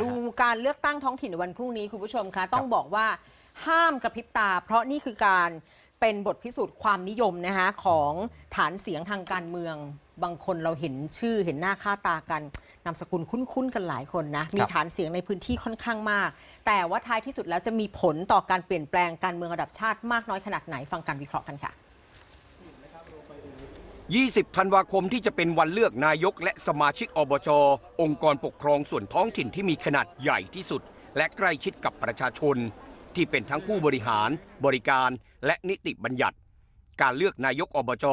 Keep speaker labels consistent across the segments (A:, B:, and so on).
A: ดูการเลือกตั้งท้องถิ่นในวันพรุ่งนี้คุณผู้ชมคะต้องบอกว่าห้ามกระพริบตา เพราะนี่คือการเป็นบทพิสูจน์ความนิยมนะคะของฐานเสียงทางการเมือง บางคนเราเห็นชื่อเห็นหน้าค่าตากันนามสกุลคุ้นๆกันหลายคนนะ มีฐานเสียงในพื้นที่ค่อนข้างมาก แต่ว่าท้ายที่สุดแล้วจะมีผลต่อการเปลี่ยนแปลงการเมืองระดับชาติมากน้อยขนาดไหนฟังการวิเคราะห์กันค่ะ
B: 20 ธันวาคมที่จะเป็นวันเลือกนายกและสมาชิกอบจ องค์กรปกครองส่วนท้องถิ่นที่มีขนาดใหญ่ที่สุด และใกล้ชิดกับประชาชน ที่เป็นทั้งผู้บริหาร บริการ และนิติบัญญัติ การเลือกนายกอบจ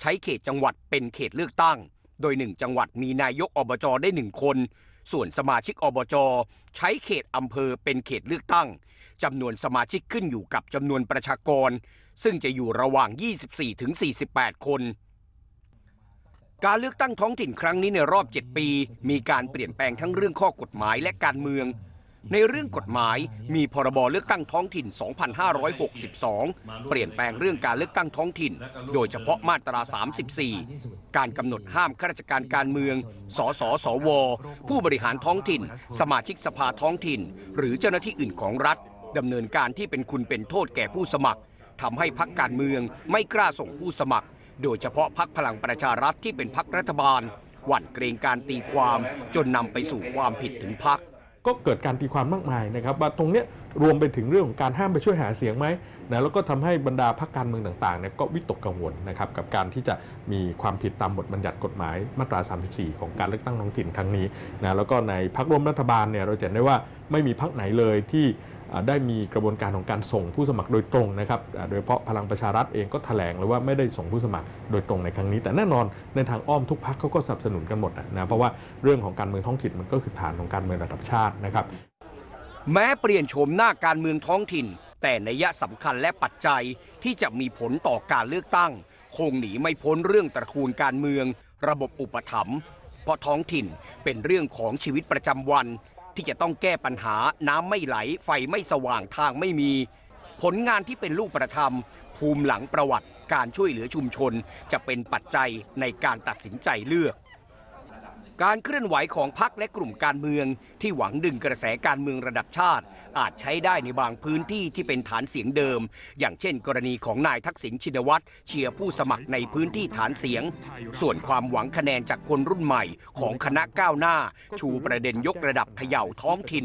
B: ใช้เขตจังหวัดเป็นเขตเลือกตั้ง โดยหนึ่งจังหวัดมีนายกอบจได้หนึ่งคน ส่วนสมาชิกอบจ ใช้เขตอำเภอเป็นเขตเลือกตั้งจำนวนสมาชิกขึ้นอยู่กับจำนวนประชากร ซึ่งจะอยู่ระหว่าง 24-48 คน การเลือกตั้งท้องถิ่นครั้งนี้ในรอบ 7 ปี มีการเปลี่ยนแปลงทั้งเรื่องข้อกฎหมายและการเมือง ในเรื่องกฎหมายมีพรบเลือกตั้งท้องถิ่น 2562 เปลี่ยนแปลงเรื่องการเลือกตั้งท้องถิ่น โดยเฉพาะมาตรา 34 การกำหนดห้ามข้าราชการการเมือง สสสว ผู้บริหารท้องถิ่น สมาชิกสภาท้องถิ่น หรือเจ้าหน้าที่อื่นของรัฐดำเนินการที่เป็นคุณเป็นโทษแก่ผู้สมัครทำให้พักการเมืองไม่กล้าส่งผู้สมัคร โดยเฉพาะพักพลังประชารัฐที่เป็นพักรัฐบาล หวั่นเกรงการตีความจนนำไปสู่ความผิดถึงพัก
C: ก็เกิดการตีความมากมายนะครับว่าตรงเนี้ยรวมไปถึงเรื่องของการห้ามไปช่วยหาเสียงไหมนะแล้วก็ทำให้บรรดาพรรคการเมืองต่างๆเนี่ยก็วิตกกังวลนะครับกับการที่จะมีความผิดตามบทบัญญัติกฎหมายมาตรา 34 ของการเลือกตั้งท้องถิ่นครั้งนี้นะแล้วก็ในพรรคร่วมรัฐบาลเนี่ยเราจะเห็นได้ว่าไม่มีพรรคไหนเลยที่ ได้มีกระบวนการของการส่งผู้สมัครโดยตรงนะครับโดยเฉพาะพลังประชารัฐเองก็แถลงเลยว่าไม่ได้ส่งผู้สมัครโดยตรงในครั้งนี้ แต่แน่นอนในทางอ้อมทุกพรรคเขาก็สนับสนุนกันหมดนะเพราะว่าเรื่องของการเมืองท้องถิ่นมันก็คือฐานของการเมืองระดับชาตินะครับ
B: แม้เปลี่ยนโฉมหน้าการเมืองท้องถิ่น แต่นัยสำคัญและปัจจัยที่จะมีผลต่อการเลือกตั้ง คงหนีไม่พ้นเรื่องตระกูลการเมือง ระบบอุปถัมภ์เพราะท้องถิ่นเป็นเรื่องของชีวิตประจำวัน ที่จะต้องแก้ปัญหาน้ำไม่ไหล ไฟไม่สว่างทางไม่มี ผลงานที่เป็นลูกประธรรม ภูมิหลังประวัติการช่วยเหลือชุมชน จะเป็นปัจจัยในการตัดสินใจเลือก การเคลื่อนไหวของพรรคและกลุ่มการเมือง ที่หวังดึงกระแสการเมืองระดับชาติ อาจใช้ได้ในบางพื้นที่ที่เป็นฐานเสียงเดิม อย่างเช่น กรณีของนายทักษิณชินวัตรเชียร์ผู้สมัครในพื้นที่ฐานเสียง ส่วนความหวังคะแนนจากคนรุ่นใหม่ของคณะก้าวหน้า ชูประเด็นยกระดับเขย่าท้องถิ่น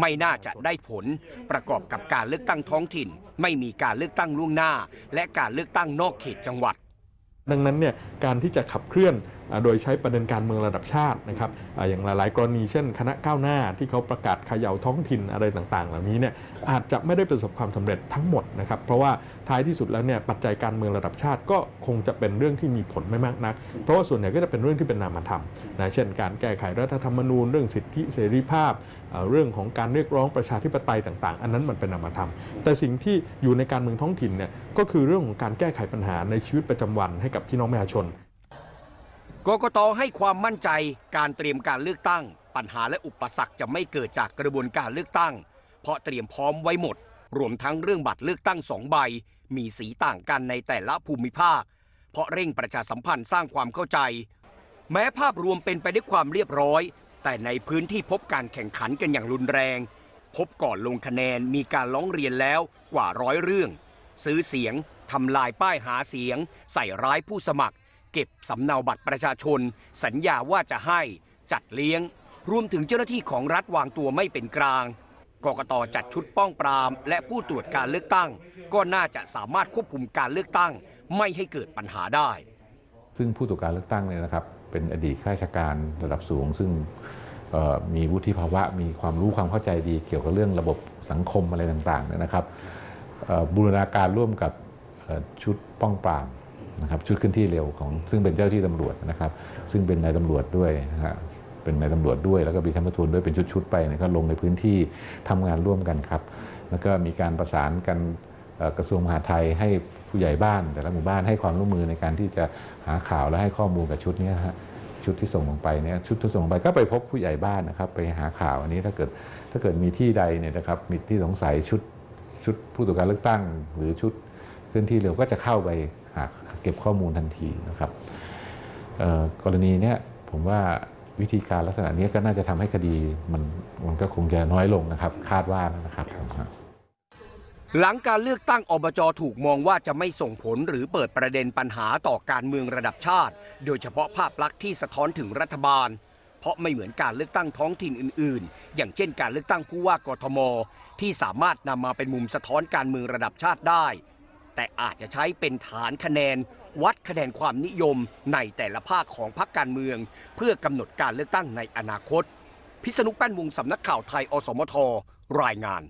B: ไม่น่าจะได้ผล ประกอบกับการเลือกตั้งท้องถิ่น ไม่มีการเลือกตั้งล่วงหน้า และการเลือกตั้งนอกเขตจังหวัด
C: ดังนั้นเนี่ยการที่จะขับเคลื่อนโดยใช้ประเด็นการเมืองระดับชาตินะครับอย่างหลายๆ กรณีเช่น คณะก้าวหน้าที่เขาประกาศเขย่าท้องถิ่นอะไรต่างๆ เหล่านี้เนี่ยอาจจะไม่ได้ประสบความสำเร็จทั้งหมดนะครับเพราะว่าท้ายที่สุดแล้วเนี่ยปัจจัยการเมืองระดับชาติก็คงจะเป็นเรื่องที่มีผลไม่มากนัก เพราะว่าส่วนใหญ่ก็จะเป็นเรื่องที่เป็นนามธรรมนะเช่น การแก้ไขรัฐธรรมนูญ เรื่องสิทธิเสรีภาพ เรื่องของการเรียกร้องประชาธิปไตยต่าง ๆ อันนั้นมันเป็นนามธรรม แต่สิ่งที่อยู่ในการเมืองท้องถิ่นเนี่ยก็คือเรื่องของการแก้ไขปัญหาในชีวิตประจำวันให้กับพี่น้องประชาชน
B: กกตให้ความมั่นใจการเตรียมการเลือกตั้ง ปัญหาและอุปสรรคจะไม่เกิดจากกระบวนการเลือกตั้ง เพราะเตรียมพร้อมไว้หมด รวมทั้งเรื่องบัตรเลือกตั้งสองใบ มีสีต่างกันในแต่ละภูมิภาค เพราะเร่งประชาสัมพันธ์สร้างความเข้าใจ แม้ภาพรวมเป็นไปด้วยความเรียบร้อย แต่ในพื้นที่พบการแข่งขันกันอย่างรุนแรง พบก่อนลงคะแนนมีการร้องเรียนแล้วกว่าร้อยเรื่อง ซื้อเสียง ทำลายป้ายหาเสียง ใส่ร้ายผู้สมัคร เก็บสำเนาบัตรประชาชน สัญญาว่าจะให้ จัดเลี้ยง รวมถึงเจ้าหน้าที่ของรัฐวางตัวไม่เป็นกลางกกตจัดชุดป้องปราม และผู้ตรวจการเลือกตั้ง ก็น่าจะสามารถควบคุมการเลือกตั้ง ไม่ให้เกิดปัญหาได้
D: ซึ่งผู้ตรวจการเลือกตั้งเนี่ยนะครับ เป็นอดีตข้าราชการระดับสูง ซึ่งมีวุฒิภาวะมีความรู้ความเข้าใจดีเกี่ยวกับเรื่องระบบสังคมอะไรต่างๆเนี่ยนะครับบูรณาการร่วมกับ ชุดป้องปรามนะครับชุดขึ้นที่เร็วของซึ่งเป็นเจ้าที่ตำรวจนะครับ ซึ่งเป็นนายตำรวจด้วยนะฮะเป็นนายตำรวจด้วยแล้วก็มีชั้นประทวนด้วยเป็นชุดๆไปเนี่ยก็ลงในพื้นที่ทำงานร่วมกันครับ แล้วก็มีการประสานกันเอ่อกระทรวงมหาดไทยให้ผู้ใหญ่บ้านแต่ละหมู่บ้านให้ความร่วมมือในการที่จะหาข่าวและให้ข้อมูลกับชุดเนี้ยฮะชุดที่ส่งลงไปเนี่ยชุดที่ส่งลงไปก็ไปพบผู้ใหญ่บ้านนะครับ ไปหาข่าวอันนี้ถ้าเกิดถ้าเกิดมีที่ใดเนี่ยนะครับมีที่สงสัยชุดชุดผู้ตรวจการเลือกตั้ง หรือชุด เคลื่อนที่เร็วก็จะเข้าไปหาเก็บข้อมูลทันทีนะครับกรณีเนี้ยผมว่าวิธีการลักษณะนี้ก็น่าจะทำให้คดีมันมันก็คงจะน้อยลงนะครับ คาดว่านะครับ
B: หลังการเลือกตั้งอบจถูกมองว่าจะไม่ส่งผลหรือเปิดประเด็นปัญหาต่อการเมืองระดับชาติ โดยเฉพาะภาพลักษณ์ที่สะท้อนถึงรัฐบาล เพราะไม่เหมือนการเลือกตั้งท้องถิ่นอื่น ๆ อย่างเช่นการเลือกตั้งผู้ว่ากทม ที่สามารถนำมาเป็นมุมสะท้อนการเมืองระดับชาติได้ แต่อาจจะใช้เป็นฐานคะแนน วัดคะแนนความนิยมในแต่ละภาคของพรรคการเมือง เพื่อกำหนดการเลือกตั้งในอนาคต พิษณุแป้นวงสำนักข่าวไทยอสมทรายงาน